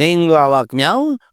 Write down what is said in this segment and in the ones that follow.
မင်္ဂလာပါခင်ဗျာ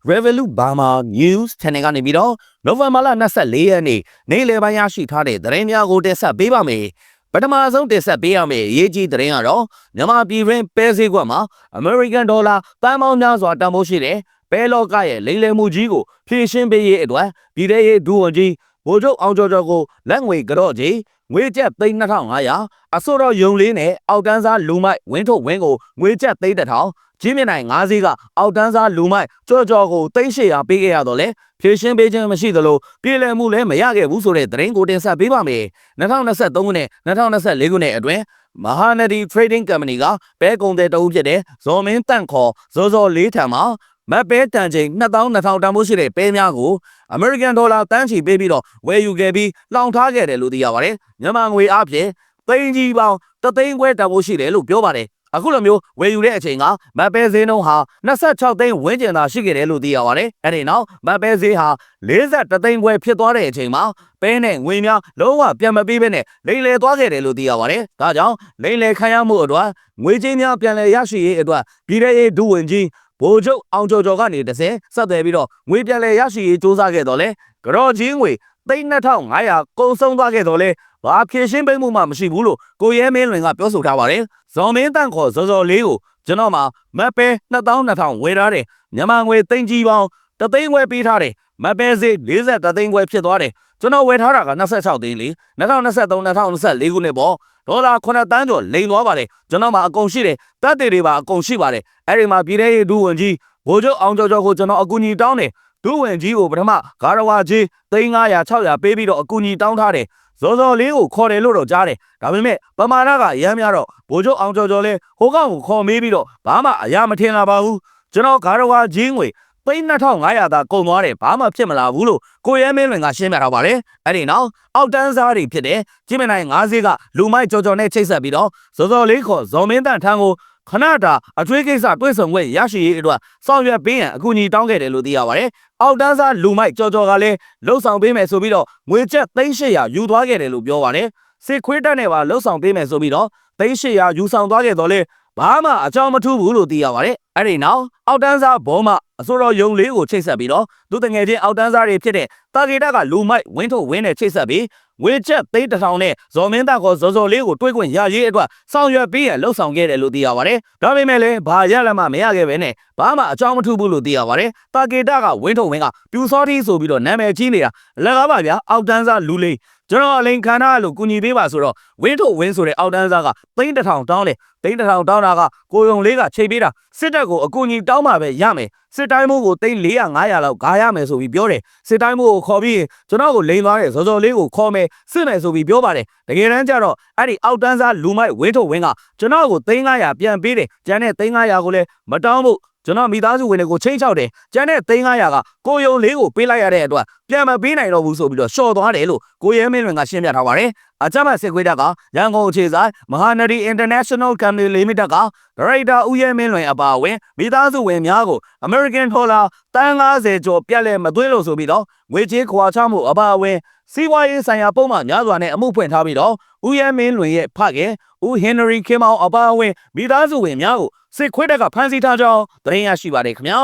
Revolut Burma News Channel ကနေပြီးတော့နိုဝင်ဘာလ24ရက်နေ့နေ့လယ်ပိုင်းရရှိထားတဲ့သတင်းများကိုတင်ဆက်ပေးပါမယ်ပထမဆုံးတင်ဆက်ပေးရမယ့်အရေးကြီးသတင်းကတော့မြန်မာပြည်တွင်းပဲဈေးကွက်မှာ American Dollar တန်ပေါင်းများစွာတန်ဖိုးရှိတဲ့ပဲလောကရဲ့လိမ်လည်မှုကြီးကိုဖြည့်ရှင်းပေးရေးအတွက်ပြည်ထရေးဒူဝန်ကြီးဗိုလ်ချုပ်အောင်ကျော်ကျော်ကိုလက်ငွေကြော့ကြီးငွေကျပ်သိန်း2500အစိုးရယုံလေးနဲ့အောက်တန်းစားလူမိုက်ဝင်းထုတ်ဝင်းကိုငွေကျပ်သိန်း1000 ချင်းမြနိုင်၅ဈေးကအောက်တန်းစားလူမိုက်ကြော့ကြော့ကိုသိန်း800ပေးခဲ့ရတော့လေဖြည့်ရှင်းပေးခြင်းမရှိသလိုပြည်လည်မှုလည်းမရခဲ့ဘူးဆိုတဲ့သတင်းကိုတင်ဆက်ပေးပါမယ်2023ခုနှစ်2024ခုနှစ်အတွင်းမဟာနဒီ Trading Company ကပဲကုန်တဲ့တအုပ်ဖြစ်တဲ့ဇော်မင်းတန့်ခေါ်ဇော်ဇော်လေးထံမှာမတ်ပဲတန်ချိန်2200တန်ဖိုးရှိတဲ့ပဲများကို American Dollar တန်းချီပေးပြီးတော့ဝယ်ယူခဲ့ပြီးလောင်ထားခဲ့တယ်လို့သိရပါတယ်မြန်မာငွေအားဖြင့်သိန်းကြီးပေါင်းတသိန်းခွဲတန်ဖိုးရှိတယ်လို့ပြောပါတယ် အခုလိုမျိုးဝယ်ယူတဲ့အချိန်ကမတ်ပဲဈေးနှုန်းဟာ26သိန်းဝန်းကျင်သာရှိခဲ့တယ်လို့သိရပါတယ်။အဲဒီနောက်မတ်ပဲဈေးဟာ43သိန်းခွဲဖြစ်သွားတဲ့အချိန်မှာပဲနဲ့ငွေများလုံးဝပြန်မပေးဘဲနဲ့လိမ်လည်သွားခဲ့တယ်လို့သိရပါတယ်။ဒါကြောင့်လိမ်လည်ခံရမှုအတွက်ငွေကြေးများပြန်လည်ရရှိရေးအတွက်ပြည်ထရေးဒုဝန်ကြီးဗိုလ်ချုပ်အောင်ကျော်ကျော်ကနေတစ်ဆင့်ဆက်သွယ်ပြီးတော့ငွေပြန်လည်ရရှိရေးစ조사ခဲ့တော့လေကြော်ချင်းငွေ 3500ကုန်ဆုံးသွားခဲ့တော့လေဘာဖြည့်ရှင်းပေးမှုမှမရှိဘူးလို့ကိုရဲမင်းလွင်ကပြောဆိုထားပါတယ်။ဇော်မင်းတန့်ခေါ်ဇော်ဇော်လေးကိုကျွန်တော်မှမတ်ပဲ2200ဝယ်ထားတယ်။မြန်မာငွေသိန်းကြီးပေါင်းတသိန်းခွဲပေးထားတယ်။မတ်ပဲဈေး40သိန်းခွဲဖြစ်သွားတယ်။ကျွန်တော်ဝယ်ထားတာက26သိန်းလေ2023 2024ခုနှစ်ပေါ့ဒေါ်လာ9တန်းကျော်လိမ်သွားပါတယ်ကျွန်တော်မှအကုန်ရှိတယ်တပ်တွေတွေပါအကုန်ရှိပါတယ်အဲ့ဒီမှာပြည်ထောင်ရေးဒုဝန်ကြီးဗိုလ်ချုပ်အောင်ကျော်ကျော်ကိုကျွန်တော်အကူအညီတောင်းတယ် ဒုဝန်ကြီးကိုပထမဂါရဝါကြီး3900 600ပေးပြီးတော့အကူအညီတောင်းထားတယ်ဇော်ဇော်လေးကိုခေါ်တယ်လို့တော့ကြားတယ်ဒါပေမဲ့ပမာဏကရမ်းများတော့ဗိုလ်ချုပ်အောင်ကျော်ကျော်လဲဟိုကောင်ကိုခေါ်မေးပြီးတော့ဘာမှအရာမထင်လာပါဘူးကျွန်တော်ဂါရဝါကြီးငွေသိန်း2500သာကုန်သွားတယ်ဘာမှဖြစ်မလာဘူးလို့ကိုရဲမင်းလွင်ကရှင်းပြထားပါတယ်အဲ့ဒီနောက်အောက်တန်းစားတွေဖြစ်တဲ့จิမနိုင်၅ဈေးကလူမိုက်ကြော်ကြော်နဲ့ချိတ်ဆက်ပြီးတော့ဇော်ဇော်လေးခေါ်ဇော်မင်းတန်ထန်းကို ခဏတာအထွေးကိစ္စတွေ့ဆုံခွင့်ရရှိရေးအတွက်ဆောင်ရွက်ပေးရန်အကူအညီတောင်းခဲ့တယ်လို့သိရပါတယ်။အောက်တန်းစားလူမိုက်ကြော်ကြော်ကလည်းလှုပ်ဆောင်ပေးမယ်ဆိုပြီးတော့ငွေကျပ်3800ယူသွားခဲ့တယ်လို့ပြောပါတယ်။စစ်ခွေးတက်နဲ့ပါလှုပ်ဆောင်ပေးမယ်ဆိုပြီးတော့3800ယူဆောင်သွားခဲ့တော့လေဘာမှအကြောင်းမထူးဘူးလို့သိရပါတယ်။အဲ့ဒီနောက်အောက်တန်းစားဘောမအစိုးရယုံလေးကိုချိတ်ဆက်ပြီးတော့သူတငယ်ချင်းအောက်တန်းစားတွေဖြစ်တဲ့တာဂေတာကလူမိုက်ဝင်းထုတ်ဝင်းနဲ့ချိတ်ဆက်ပြီး ဝေချက်သိန်းတစ်ထောင်နဲ့ဇော်မင်းသားခေါ်ဇော်ဇော်လေးကိုတွေးခွင့်ရရေးအတွက်ဆောင်ရွက်ပေးရန်လှုံ့ဆော်ခဲ့တယ်လို့သိရပါတယ်။ဒါပေမဲ့လည်းဘာရလက်မှမရခဲ့ပဲနဲ့ဘာမှအကြောင်းမထူးဘူးလို့သိရပါတယ်။တာဂေတာကဝင်းထုတ်ဝင်းကပြူစောတီဆိုပြီးတော့နာမည်ကြီးနေတာလက်ကားပါဗျာအောက်တန်းစားလူလေး ကျွန်တော်အလိန်ခန္ဓာလို့ကူညီပေးပါဆိုတော့ဝင်းထုတ်ဝင်းဆိုတဲ့အောက်တန်းစားကသိန်းတစ်ထောင်တောင်းလေသိန်းတစ်ထောင်တောင်းတာကကိုယုံလေးကချိန်ပေးတာစစ်တပ်ကိုအကူအညီတောင်းမှပဲရမယ်စစ်တိုင်းမိုးကိုသိန်း400 500လောက်ဂါရမယ်ဆိုပြီးပြောတယ်စစ်တိုင်းမိုးကိုခေါ်ပြီးကျွန်တော်ကိုလိန်သွားတဲ့ဇော်ဇော်လေးကိုခေါ်မယ်စစ်မယ်ဆိုပြီးပြောပါတယ်တကယ်တမ်းကျတော့အဲ့ဒီအောက်တန်းစားလူမိုက်ဝင်းထုတ်ဝင်းကကျွန်တော်ကိုသိန်း900ပြန်ပေးတယ်ကျန်တဲ့သိန်း900ကိုလည်းမတောင်းဖို့ ကျွန်တော်မိသားစုဝင်တွေကိုချိန်ချောက်တယ်ကျန်တဲ့သိန်း900ကကိုယုံလေးကိုပေးလိုက်ရတဲ့အတွက်ပြန်မပေးနိုင်တော့ဘူးဆိုပြီးတော့ရှော့သွားတယ်လို့ကိုရဲမင်းလွင်ကရှင်းပြထားပါတယ်အကြမ်းဖက်စစ်ခွေးတပ်ကရန်ကုန်အခြေဆိုင်မဟာနဒီ International Company Limited ကဒါရိုက်တာဦးရဲမင်းလွင်အပါအဝင်မိသားစုဝင်များကို American Dollar တန်း90ကျော်ပြက်လက်မသွင်းလို့ဆိုပြီးတော့ငွေကြေးခွာချမှုအပါအဝင်စီးပွားရေးဆိုင်ရာပုံမှန်များစွာနဲ့အမှုဖွင့်ထားပြီးတော့ ဦးရဲမင်းလွင်ရဲ့ဖခင်ဦးဟင်နရီခင်မောင်အပါအဝင်မိသားစုဝင်များကိုစစ်ခွေးတက်ကဖမ်းဆီးထားကြောင်းသတင်းရရှိပါတယ်ခင်ဗျာ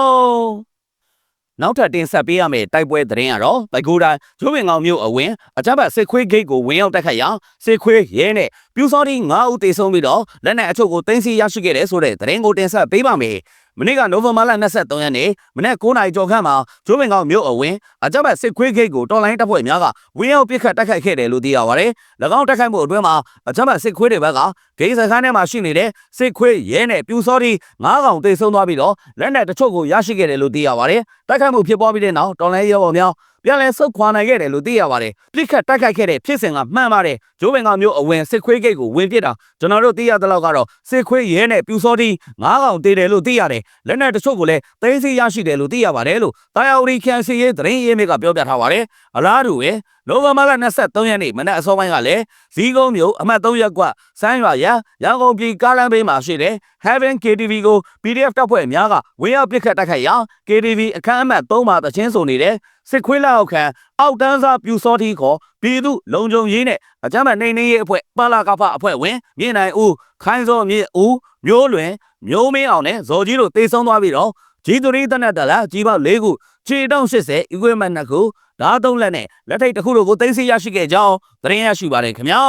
နောက်ထပ်တင်ဆက်ပေးရမယ့်တိုက်ပွဲသတင်းကတော့ပဲခူးတိုင်းကျွေးငောင်မြို့အဝင်အကြမ်းဖက်စစ်ခွေးဂိတ်ကိုဝင်ရောက်တိုက်ခတ်ရာစစ်ခွေးရဲနဲ့ပြူစောတိ9ဦးတေဆုံးပြီးတော့လက်နက်အချို့ကိုတင်စီရရှိခဲ့တယ်ဆိုတဲ့သတင်းကိုတင်ဆက်ပေးပါမယ် မနေ့ကနိုဝင်ဘာလ23ရက်နေ့မနေ့9နာရီကျော်ခန့်မှာကျိုးပင်ကောင်မြို့အဝင်အကြမ်းဖက်စစ်ခွေးဂိတ်ကိုတော်လိုင်းတပ်ဖွဲ့များကဝင်းရောက်ပစ်ခတ်တိုက်ခိုက်ခဲ့တယ်လို့သိရပါတယ်။၎င်းတိုက်ခိုက်မှုအတွင်းမှာအကြမ်းဖက်စစ်ခွေးတွေဘက်ကဂိတ်စခန်းထဲမှာရှိနေတဲ့စစ်ခွေးရဲနဲ့ပြူစောတိ9ကောင်တိတ်ဆုံးသွားပြီးတော့လက်နက်တချို့ကိုရရှိခဲ့တယ်လို့သိရပါတယ်။တိုက်ခိုက်မှုဖြစ်ပွားပြီးတဲ့နောက်တော်လိုင်းရဲဘော်များ ပြန်လည်ဆုတ်ခွာနိုင်ခဲ့တယ်လို့သိရပါတယ်။ပြစ်ခတ်တိုက်ခိုက်ခဲ့တဲ့ဖြစ်စဉ်ကမှန်ပါတယ်။ဂျိုးပင်ကမျိုးအဝင်စစ်ခွေးဂိတ်ကိုဝင်ပစ်တာကျွန်တော်တို့သိရတဲ့လောက်ကတော့စစ်ခွေးရဲနဲ့ပြူစောတိငါးကောင်တေးတယ်လို့သိရတယ်။လက်နက်တချို့ကိုလည်းသိမ်းဆီးရရှိတယ်လို့သိရပါတယ်လို့တာယာဝရီခန်စီရေးသတင်းရေးမြစ်ကပြောပြထားပါတယ်။အလားတူပဲ နိုဝင်ဘာလ23ရက်နေ့မနက်အစောပိုင်းကလည်းဇီးကုန်းမြို့အမှတ်3ရပ်ကွက်စမ်းရွာရရန်ကုန်ပြည်ကားလမ်းဘေးမှာရှိတဲ့ Heaven KTV ကို PDF တပ်ဖွဲ့များကဝင်ရောက်ပစ်ခတ်တိုက်ခိုက်ရာ KTV အခန်းအမှတ်3မှာတချင်းဆိုနေတဲ့စစ်ခွေးလက်အောက်ခံအောက်တန်းစားပြူစောတိခေါ်ပြည်သူလုံခြုံရေးနဲ့အကြမ်းဖက်နှိမ်နင်းရေးအဖွဲ့ပါလာကဖအဖွဲ့ဝင်မြင့်နိုင်ဦးခိုင်းစောမြင့်ဦးမျိုးလွင်မျိုးမင်းအောင်နဲ့ဇော်ကြီးတို့တေဆုံးသွားပြီးတော့ဂျီတူရီတနက်တလာကြီးပေါက်၄ခု ခြေတောင်း80 equipment နှစ်ခုဓာတ်သုံးလက်နဲ့လက်ထိတ်တစ်ခုတို့ကိုသိမ်းဆည်းရရှိခဲ့ကြောင်းသတင်းရရှိပါတယ်ခင်ဗျာ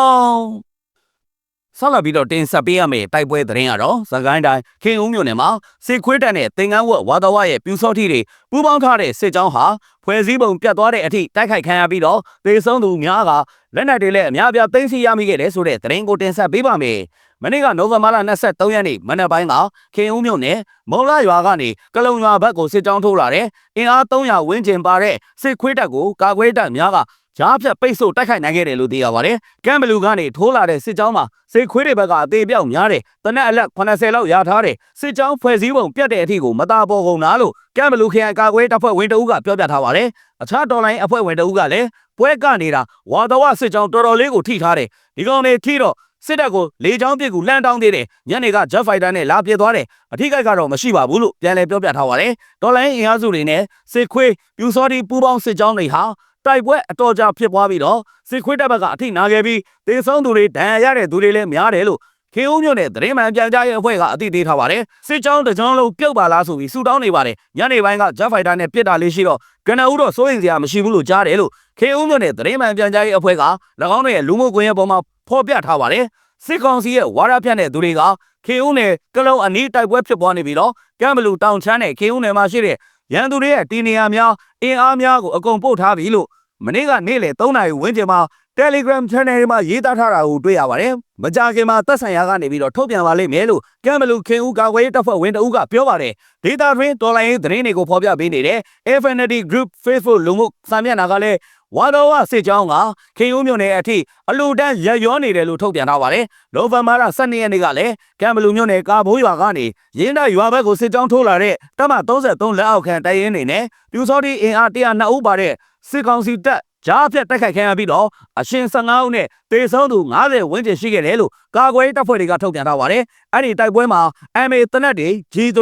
ဆက်လက်ပြီးတော့တင်ဆက်ပေးရမယ့်တိုက်ပွဲသတင်းကတော့သကိုင်းတိုင်းခင်ဦးမြို့နယ်မှာစစ်ခွေးတပ်နဲ့တင်ကန်းဝက်ဝါတော်ဝရဲ့ပြူစောတိတွေပူးပေါင်းထားတဲ့စစ်ကြောင်းဟာဖွဲ့စည်းပုံပြတ်သွားတဲ့အထိတိုက်ခိုက်ခံရပြီးတော့ဒေဆုံးသူများကလက်နက်တွေလည်းအများအပြားသိမ်းဆည်းရမိခဲ့တယ်ဆိုတဲ့သတင်းကိုတင်ဆက်ပေးပါမယ်။ မနေ့ကနိုဝင်ဘာလ23ရက်နေ့မနက်ပိုင်းကခင်ဦးမြို့နယ်မုံလာရွာကနေကလုံရွာဘက်ကိုစစ်ကြောင်းထိုးလာတဲ့အင်အား300ဝန်းကျင်ပါတဲ့စစ်ခွေးတပ်ကိုကာကွယ်တပ်များကကြားဖြတ်ပိတ်ဆို့တိုက်ခိုက်နိုင်ခဲ့တယ်လို့သိရပါတယ်။ကမ်ဘလူကနေထိုးလာတဲ့စစ်ကြောင်းမှာစစ်ခွေးတွေဘက်ကအသေးပြောက်များတယ်။တနက်အလက်80လောက်ရထားတယ်။စစ်ကြောင်းဖွဲ့စည်းပုံပြတ်တဲ့အထိကိုမတာပေါ်ကုန်လားလို့ကမ်ဘလူခရိုင်ကာကွယ်တပ်ဖွဲ့ဝင်တအုပ်ကပြောပြထားပါတယ်။အခြားတော်လိုင်းအဖွဲ့ဝင်တအုပ်ကလည်းပွဲကနေတာဝါတော်ဝစစ်ကြောင်းတော်တော်လေးကိုထိထားတယ်။ဒီကောင်တွေထိတော့ စစ်တပ်ကိုလေချောင်းပစ်ကူလှမ်းတောင်းသေးတယ်ညနေက Jet Fighter နဲ့လာပြစ်သွားတယ်အထိကိကတော့မရှိပါဘူးလို့ပြန်လည်ပြောပြထားပါတယ်ဒေါ်လာအင်အားစုတွေနဲ့စစ်ခွေးပြူစောတီပူပေါင်းစစ်ကြောင်းတွေဟာတိုက်ပွဲအတော်ကြာဖြစ်ပွားပြီးတော့စစ်ခွေးတပ်ဘက်ကအထိနာခဲ့ပြီးတေဆုံးသူတွေဒဏ်ရာရတဲ့သူတွေလည်းများတယ်လို့ခေဦးမြို့နယ်သတင်းမှန်ပြန်ကြားရေးအဖွဲ့ကအသိသေးထားပါတယ်စစ်ကြောင်းတစ်ကြောင်းလုံးပြုတ်ပါလားဆိုပြီးဆူတောင်းနေပါတယ်ညနေပိုင်းက Jet Fighter နဲ့ပြစ်တာလေးရှိတော့ကနဦးတော့စိုးရင်စရာမရှိဘူးလို့ကြားတယ်လို့ခေဦးမြို့နယ်သတင်းမှန်ပြန်ကြားရေးအဖွဲ့က၎င်းတို့ရဲ့လူမှုကွန်ရက်ပေါ်မှာ ဖော်ပြထားပါတယ်စစ်ကောင်စီရဲ့ဝါရဖြန့်တဲ့သူတွေကခေဦးနယ်ကလုံအနီးတိုက်ပွဲဖြစ်ပွားနေပြီးတော့ကမ်ဘလူတောင်ချမ်းနဲ့ခေဦးနယ်မှာရှိတဲ့ရန်သူတွေရဲ့တီနေယာများအင်အားများကိုအကုန်ပို့ထားပြီလို့မနေ့ကနေ့လယ်3နာရီဝန်းကျင်မှာ Telegram Channel တွေမှာရေးသားထားတာကိုတွေ့ရပါတယ်။မကြခင်မှာသက်ဆိုင်ရာကနေပြီးတော့ထုတ်ပြန်ပါလိမ့်မယ်လို့ကမ်ဘလူခင်ဦးကာကွယ်ရေးတပ်ဖွဲ့ဝင်တဦးကပြောပါတယ်။ Data တွင်တော်လိုင်းရေးသတင်းတွေကိုဖော်ပြပေးနေတဲ့ Infinity Group Facebook လူမှုစာမျက်နှာကလည်း ဝါတော်ဝစစ်ကြောင်းကခင်ဦးမြို့နယ်အထိအလူတန်းရရောနေတယ်လို့ထုတ်ပြန်ထားပါတယ်။နိုဝင်ဘာလ12ရက်နေ့ကလည်းကမ်ဘလူမြို့နယ်ကာဘိုးရွာကနေရင်းတိုက်ရွာဘက်ကိုစစ်ကြောင်းထိုးလာတဲ့တပ်မ33လက်အောက်ခံတိုက်ရင်တွေနဲ့ပြူစောတိအင်အား102ဦးပါတဲ့စစ်ကောင်စီတပ်ကြားဖြတ်တိုက်ခိုက်ခံရပြီးတော့အရှင်15ဦးနဲ့တေဆုံးသူ90ဝန်းကျင်ရှိခဲ့တယ်လို့ကာကွယ်ရေးတပ်ဖွဲ့တွေကထုတ်ပြန်ထားပါတယ်။အဲ့ဒီတိုက်ပွဲမှာ MA တနက်တွေ G3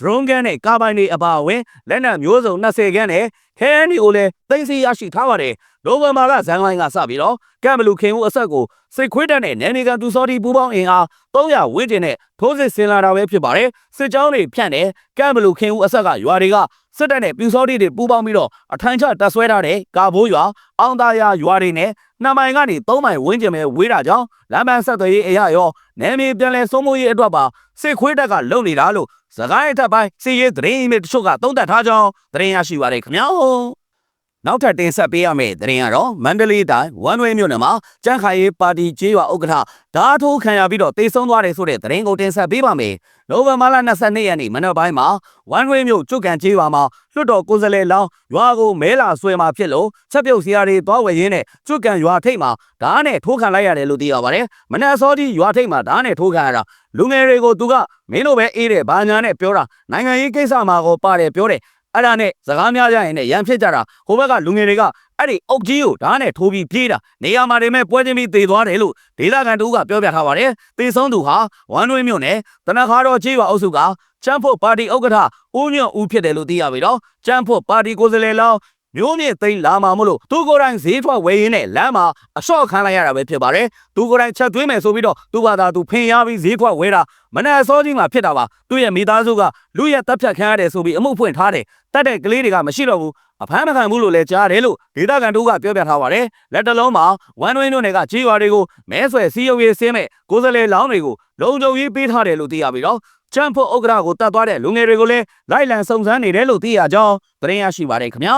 drone gun နဲ့ကာပိုင်တွေအပါအဝင်လက်နက်မျိုးစုံ20ခန်းနဲ့ ခဲအန်ဒီကိုလည်းသိမ်းဆည်းရရှိထားပါတယ်။နိုဝင်ဘာလဇန်လိုင်းကစပြီးတော့ကမ်ဘလူခင်ဦးအဆက်ကိုစစ်ခွေးတပ်နဲ့နယ်မြေကန်သူစောတီပူပေါင်းအင်အား300ဝန်းကျင်နဲ့ထိုးစစ်ဆင်လာတာပဲဖြစ်ပါတယ်။စစ်ကြောင်းတွေဖြန့်တယ်ကမ်ဘလူခင်ဦးအဆက်ကရွာတွေက စစ်တပ်နဲ့ပြူစောတီတွေပူးပေါင်းပြီးတော့အထိုင်ချတပ်ဆွဲထားတဲ့ကာဘိုးရွာအောင်သားရရွာတွေနဲ့နှစ်မိုင်ကနေသုံးမိုင်ဝန်းကျင်ပဲဝေးတာကြောင့်လမ်းမဆက်သွယ်ရေးအရာရောနယ်မြေပြန်လည်စိုးမိုးရေးအတွက်ပါစစ်ခွေးတပ်ကလုပ်နေတာလို့စကိုင်းအထက်ပိုင်းစီရေးသတင်းအမစ်တချို့ကသုံးသပ်ထားကြောင်းသတင်းရရှိပါရခင်ဗျာ နောက်ထပ်တင်ဆက်ပေးရမယ့်သတင်းကတော့မန္တလေးတိုင်းဝမ်ဝဲမြို့နယ်မှာကြန့်ခိုင်ရေးပါတီကျေးရွာဥက္ကဋ္ဌဓာထိုးခံရပြီးတော့တေဆုံးသွားတယ်ဆိုတဲ့သတင်းကိုတင်ဆက်ပေးပါမယ်။နိုဝင်ဘာလ22ရက်နေ့မနက်ပိုင်းမှာဝမ်ဝဲမြို့ကျွတ်ကန်ကျေးရွာမှာလွတ်တော်ကိုယ်စားလှယ်လောင်းရွာကိုမဲလာဆွဲမှာဖြစ်လို့ချက်ပြုတ်စရာတွေသွားဝယ်ရင်းနဲ့ကျွတ်ကန်ရွာထိပ်မှာဓာတ်နဲ့ထိုးခံလိုက်ရတယ်လို့သိရပါတယ်။မနက်စောကြီးရွာထိပ်မှာဓာတ်နဲ့ထိုးခံရတာလူငယ်တွေကိုသူကမင်းတို့ပဲအေးတယ်ဘာညာနဲ့ပြောတာနိုင်ငံရေးကိစ္စမှာကိုပါတယ်ပြောတယ် အဲ့ဒါနဲ့စကားများကြရင်လည်းရန်ဖြစ်ကြတာဟိုဘက်ကလူငယ်တွေကအဲ့ဒီအုတ်ကြီးကိုဓာတ်နဲ့ထိုးပြီးပြေးတာနေရာမှာတည်းမဲ့ပွဲချင်းပြီးသေသွားတယ်လို့ဒေသခံတို့ကပြောပြထားပါတယ်သေဆုံးသူဟာဝမ်နွေးမြို့နယ်တနခါတော်ချေးရွာအုပ်စုကချမ်းဖို့ပါတီဥက္ကဋ္ဌဦးညွန့်ဦးဖြစ်တယ်လို့သိရပြီတော့ချမ်းဖို့ပါတီကိုယ်စားလှယ်လောင်း မျိုးမြင့်သိမ်းလာမှာမလို့သူကိုယ်တိုင်ဈေးထွက်ဝယ်ရင်းနဲ့လမ်းမှာအလျှော့ခံလိုက်ရတာပဲဖြစ်ပါတယ်သူကိုယ်တိုင်ချက်သွင်းမယ်ဆိုပြီးတော့သူ့ဘာသာသူဖင်ရပြီးဈေးထွက်ဝယ်တာမနဲ့အစောကြီးမှာဖြစ်တာပါသူ့ရဲ့မိသားစုကလူရဲ့တပ်ဖြတ်ခံရတယ်ဆိုပြီးအမှုဖွင့်ထားတယ်တတ်တဲ့ကလေးတွေကမရှိတော့ဘူးအဖမ်းမခံဘူးလို့လည်းကြားတယ်လို့ဒေသခံတို့ကပြောပြထားပါတယ်လက်တလုံးမှာဝမ်ဝင်းတို့နယ်ကကြေးရွာတွေကိုမဲဆွယ်စီယုံရေးဆင်းမဲ့ကိုယ်စားလှယ်လောင်းတွေကိုလုံခြုံရေးပေးထားတယ်လို့သိရပြီတော့ ချမ်ဖို့ဥက္ကရာကိုတတ်သွားတဲ့လူငယ်တွေကိုလည်းလိုက်လံစုံစမ်းနေတယ်လို့သိရကြောင်းသတင်းရရှိပါတယ်ခင်ဗျာ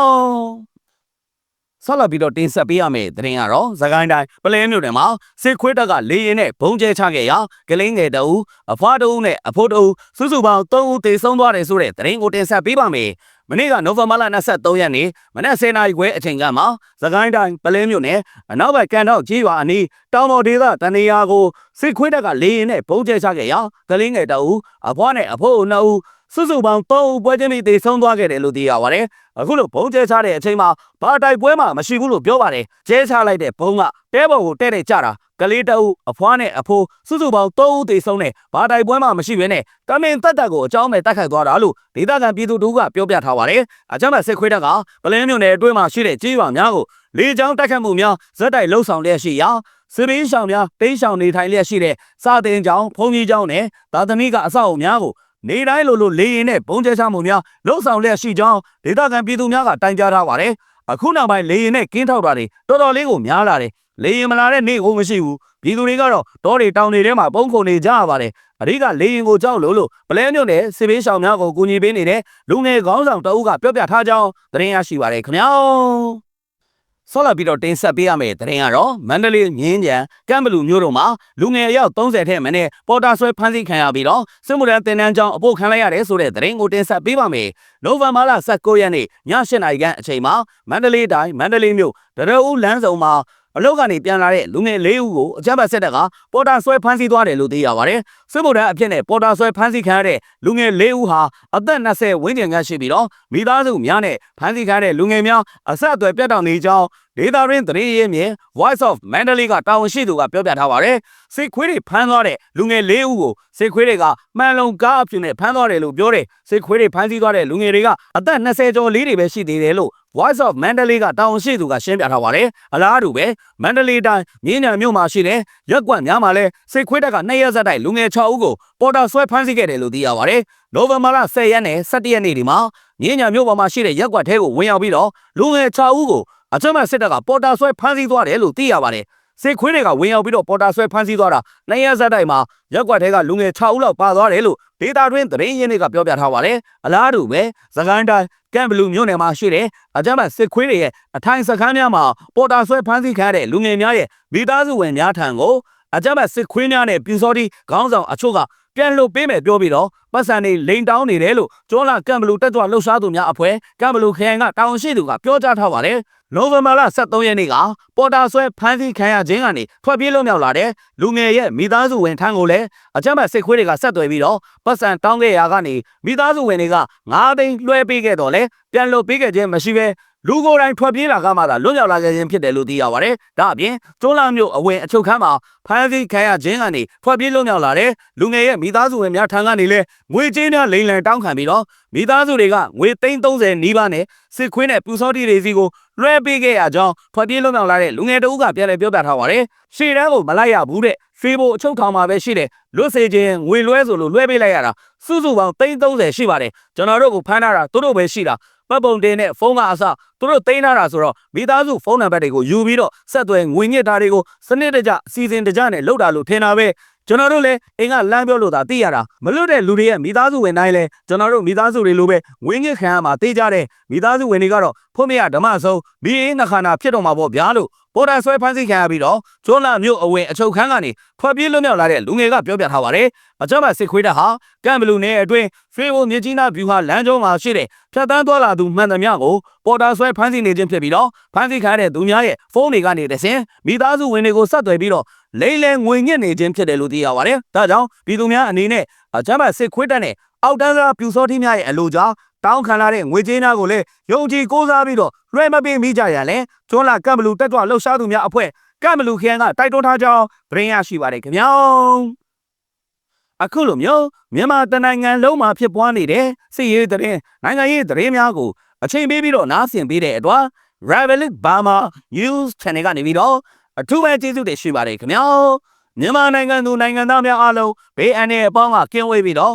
ဆက်လက်ပြီးတော့တင်ဆက်ပေးရမယ့်သတင်းကတော့သခိုင်းတိုင်းပလဲမြို့နယ်မှာစစ်ခွေးတပ်ကလေရင်နဲ့ဘုံကျဲချခဲ့ရာကလင်းငယ်တအူအဖွားတအူနဲ့အဖိုးတအူစုစုပေါင်း3ဦးသေဆုံးသွားတယ်ဆိုတဲ့သတင်းကိုတင်ဆက်ပေးပါမယ်။ မနေ့ကနိုဝင်ဘာလ23ရက်နေ့မနက်10:00နာရီခွဲအချိန်ကမှသခိုင်းတိုင်းပလဲမြို့နယ်အနောက်ဘက်ကန်တော့ကြီးရွာအနီးတောင်ပေါ်ဒေသတနေရာကိုစစ်ခွေးတပ်ကလေရင်နဲ့ဘုံကျဲချခဲ့ရာကလင်းငယ်တအူအဖွားနဲ့အဖိုးအနှစ်ဦး စုစုပေါင်း3ဦးပွဲချင်းပြီးသေဆုံးသွားခဲ့တယ်လို့သိရပါတယ်။အခုလိုဘုံကျဲချတဲ့အချိန်မှာဘာတိုက်ပွဲမှမရှိဘူးလို့ပြောပါတယ်။ကျဲချလိုက်တဲ့ဘုံကတဲဘော်ကိုတဲ့တဲ့ကြတာကလေးတအုပ်အဖွားနဲ့အဖိုးစုစုပေါင်း3ဦးသေဆုံးတဲ့ဘာတိုက်ပွဲမှမရှိဘဲနဲ့တမင်တက်တက်ကိုအကြောင်းမဲ့တိုက်ခိုက်သွားတာလို့ဒေသခံပြည်သူတို့ကပြောပြထားပါတယ်။အကြမ်းဖက်စစ်ခွေးတပ်ကပလင်းမြို့နယ်အတွင်းမှာရှိတဲ့ကြေးရွာများကိုလေကြောင်းတိုက်ခတ်မှုများဇက်တိုက်လှုပ်ဆောင်လျက်ရှိရာစစ်ဘင်းရှောင်များတိန်းရှောင်နေထိုင်လျက်ရှိတဲ့စာတင်ကျောင်းဖုံကြီးကျောင်းနဲ့သာသမီကအဆောက်အုံများကို နေတိုင်းလိုလိုလေရင်နဲ့ပုံကျဲချမှုများလှုပ်ဆောင်လျက်ရှိကြောင်းဒေသခံပြည်သူများကတိုင်ကြားထားပါတယ်အခုနောက်ပိုင်းလေရင်နဲ့ကင်းထောက်တာတွေတော်တော်လေးကိုများလာတယ်လေရင်မလာတဲ့နေ့ကိုမရှိဘူးပြည်သူတွေကတော့တောတွေတောင်တွေထဲမှာပုံခုန်နေကြရပါတယ်အဓိကလေရင်ကိုကြောက်လို့လို့ပလဲမြို့နယ်စစ်ဘေးရှောင်များကိုကူညီပေးနေတဲ့လူငယ်ခေါင်းဆောင်တအုပ်ကပြောပြထားကြောင်းသတင်းရရှိပါတယ်ခင်ဗျာ ဆောလာပြီးတော့တင်ဆက်ပေးရမယ့်သတင်းကတော့မန္တလေးမြင်းကြံကမ်ဘလူမြို့တို့မှာလူငယ်အယောက်30ထက်မနည်းပေါ်တာဆွဲဖမ်းဆီးခံရပြီးတော့စစ်မှုထမ်းတင်တန်းကြောင်းအဖို့ခံလိုက်ရတယ်ဆိုတဲ့သတင်းကိုတင်ဆက်ပေးပါမယ်။နိုဝင်ဘာလ19ရက်နေ့ည8နာရီခန့်အချိန်မှာမန္တလေးတိုင်းမန္တလေးမြို့တရဦးလမ်းစုံမှာ အလုတ်ကနေပြန်လာတဲ့လူငယ်၄ဦးကိုအကြမ်းဖက်စစ်တပ်ကပေါ်တာဆွဲဖမ်းဆီးသွားတယ်လို့သိရပါတယ်။စစ်မှုထမ်းအဖြစ်နဲ့ပေါ်တာဆွဲဖမ်းဆီးခံရတဲ့လူငယ်၄ဦးဟာအသက်20ဝန်းကျင်ခန့်ရှိပြီးတော့မိသားစုများနဲ့ဖမ်းဆီးခံရတဲ့လူငယ်များအဆက်အသွယ်ပြတ်တောက်နေကြောင်း ဒေတာရင်းသတင်းရင်းမြင် Voice of Mandalay ကတာဝန်ရှိသူကပြောပြထားပါတယ်။စစ်ခွေးတွေဖမ်းသွားတဲ့လူငယ်၄ဦးကိုစစ်ခွေးတွေကမှန်လုံကားအဖြစ်နဲ့ဖမ်းသွားတယ်လို့ပြောတယ်။စစ်ခွေးတွေဖမ်းဆီးသွားတဲ့လူငယ်တွေကအသက်20ကျော်လေးတွေပဲရှိသေးတယ်လို့ Voice of Mandalay ကတာဝန်ရှိသူကရှင်းပြထားပါတယ်။အလားတူပဲမန္တလေးတိုင်းမြင်းညာမြို့မှာရှိတဲ့ရက်ကွက်များမှာလဲစစ်ခွေးတပ်ကနှစ်ရက်ဆက်တိုက်လူငယ်6ဦးကိုပေါ်တာဆွဲဖမ်းဆီးခဲ့တယ်လို့သိရပါတယ်။နိုဝင်ဘာလ10ရက်နဲ့17ရက်နေ့ဒီမှာမြင်းညာမြို့ပေါ်မှာရှိတဲ့ရက်ကွက်ထဲကိုဝင်ရောက်ပြီးတော့လူငယ်6ဦးကို အကြမ်းဖက်စစ်တပ်ကပေါ်တာဆွဲဖမ်းဆီးသွားတယ်လို့သိရပါတယ်။စစ်ခွေးတွေကဝင်ရောက်ပြီးတော့ပေါ်တာဆွဲဖမ်းဆီးသွားတာနှစ်ရက်ဆက်တိုက်မှာရက်ကွက်ထဲကလူငယ်6ဦးလောက်ပါသွားတယ်လို့ဒေတာတွင်းသတင်းရင်းတွေကပြောပြထားပါတယ်။အလားတူပဲသခိုင်းတိုင်းကမ်ဘလူးမြို့နယ်မှာရှိတဲ့အကြမ်းဖက်စစ်ခွေးတွေရဲ့အထိုင်စခန်းများမှာပေါ်တာဆွဲဖမ်းဆီးခံရတဲ့လူငယ်များရဲ့မိသားစုဝင်များထံကိုအကြမ်းဖက်စစ်ခွေးများနဲ့ပြူစောတိခေါင်းဆောင်အချို့က ပြန်လို့ပေးမယ်ပြောပြီးတော့ပတ်စံတွေလိန်တောင်းနေတယ်လို့ကျောလာကမ်ဘလူးတက်ကြွလှုပ်ရှားသူများအဖွဲ့ကမ်ဘလူးခရိုင်ကတာဝန်ရှိသူကပြောကြားထားပါတယ်။နိုဝင်ဘာလ23ရက်နေ့ကပေါ်တာဆွဲဖမ်းဆီးခံရခြင်းကနေထွက်ပြေးလွတ်မြောက်လာတဲ့လူငယ်ရဲ့မိသားစုဝင်ထံကိုလည်းအကြမ်းဖက်စစ်ခွေးတွေကဆက်သွယ်ပြီးတော့ပတ်စံတောင်းခဲ့ရာကနေမိသားစုဝင်တွေက9သိန်းလွှဲပေးခဲ့တော့လဲပြန်လို့ပေးခဲ့ခြင်းမရှိဘဲ လူကိုယ်တိုင်ထွက်ပြေးလာကမှသာလွတ်မြောက်လာခဲ့ခြင်းဖြစ်တယ်လို့သိရပါတယ်။ဒါအပြင်ကျွန်းလာမျိုးအဝင်အချုပ်ခန်းမှာဖမ်းဆီးခံရခြင်းကနေထွက်ပြေးလွတ်မြောက်လာတဲ့လူငယ်ရဲ့မိသားစုဝင်များထံကနေလဲငွေကြေးများလိမ်လည်တောင်းခံပြီးတော့မိသားစုတွေကငွေ330နီးပါးနဲ့စစ်ခွေးနဲ့ပူစောတိတွေစီကိုလွှဲပေးခဲ့ရကြောင်းထွက်ပြေးလွတ်မြောက်လာတဲ့လူငယ်တဦးကပြန်လည်ပြောပြထားပါတယ်။ရှေ့တန်းကိုမလိုက်ရဘူးတဲ့။ဖေးဖို့အချုပ်ထောင်မှာပဲရှိတယ်။လွတ်စေခြင်းငွေလွှဲဆိုလို့လွှဲပေးလိုက်ရတာစုစုပေါင်း330ရှိပါတယ်။ကျွန်တော်တို့ကိုဖမ်းထားတာသူတို့ပဲရှိတာ။ ပတ်ပုံတင်နဲ့ဖုန်းကအစသူတို့သိမ်းထားတာဆိုတော့မိသားစုဖုန်းနံပါတ်တွေကိုယူပြီးတော့ဆက်သွယ်ငွေညစ်တာတွေကိုစနစ်တကျအစီအစဉ်တကျနဲ့လုပ်တာလို့ထင်တာပဲကျွန်တော်တို့လည်းအိမ်ကလမ်းပြောလို့သာသိရတာမလွတ်တဲ့လူတွေရဲ့မိသားစုဝင်တိုင်းလဲကျွန်တော်တို့မိသားစုတွေလိုပဲငွေညစ်ခံရမှာသိကြတယ်မိသားစုဝင်တွေကတော့ဖွမရဓမ္မဆုံးဘီအေးနှခါနာဖြစ်တော့မှာပေါ့ဗျာလို့ပေါ်တာဆွဲဖမ်းဆီးခံရပြီးတော့ကျွန်းလာမြို့အဝင်အချုပ်ခန်းကနေထွက်ပြေးလွတ်မြောက်လာတဲ့လူငယ်ကပြောပြထားပါတယ်အကြမ်းဖက်စစ်ခွေးတပ်ဟာကမ်ဘလူနယ်အတွင်းဖေးဘိုမြကြီးနားဗျူဟာလမ်းကျောမှာရှိတဲ့ဖြတ်တန်းသွားလာသူမှန်သမျှကိုပေါ်တာဆွဲဖမ်းဆီးနေခြင်းဖြစ်ပြီးတော့ဖမ်းဆီးခံရတဲ့သူများရဲ့ဖုန်းတွေကနေတဆင်မိသားစုဝင်တွေကိုဆက်သွယ်ပြီးတော့လိမ့်လဲငွေညစ်နေခြင်းဖြစ်တယ်လို့သိရပါတယ်ဒါကြောင့်ပြည်သူများအနေနဲ့အကြမ်းဖက်စစ်ခွေးတပ်နဲ့အောက်တန်းစားပြူစောတိများရဲ့အလို့ကြောင့် တောင်းခံလာတဲ့ငွေကြေးများကိုလည်းယုံကြည်ကိုးစားပြီးတော့လွှဲမပေးမိကြရလဲကျွန်းလာကမ်ဘလူတက်ကြွလှုပ်ရှားသူများအဖွဲ့ကမ်ဘလူခရိုင်ကတိုက်တွန်းထားကြောင်းသတင်းရရှိပါတယ်ခင်ဗျာအခုလိုမျိုးမြန်မာတနိုင်ငံလုံးမှာဖြစ်ပွားနေတဲ့စစ်ရေးသတင်းနိုင်ငံရေးသတင်းများကိုအချိန်ပေးပြီးတော့နားဆင်ပေးတဲ့အတွက် Revelik Burma News Channel ကနေပြီးတော့အထူးပဲကျေးဇူးတင်ရှိပါတယ်ခင်ဗျာမြန်မာနိုင်ငံသူနိုင်ငံသားများအားလုံးဘေးအန္တရာယ်အပေါင်းကကင်းဝေးပြီးတော့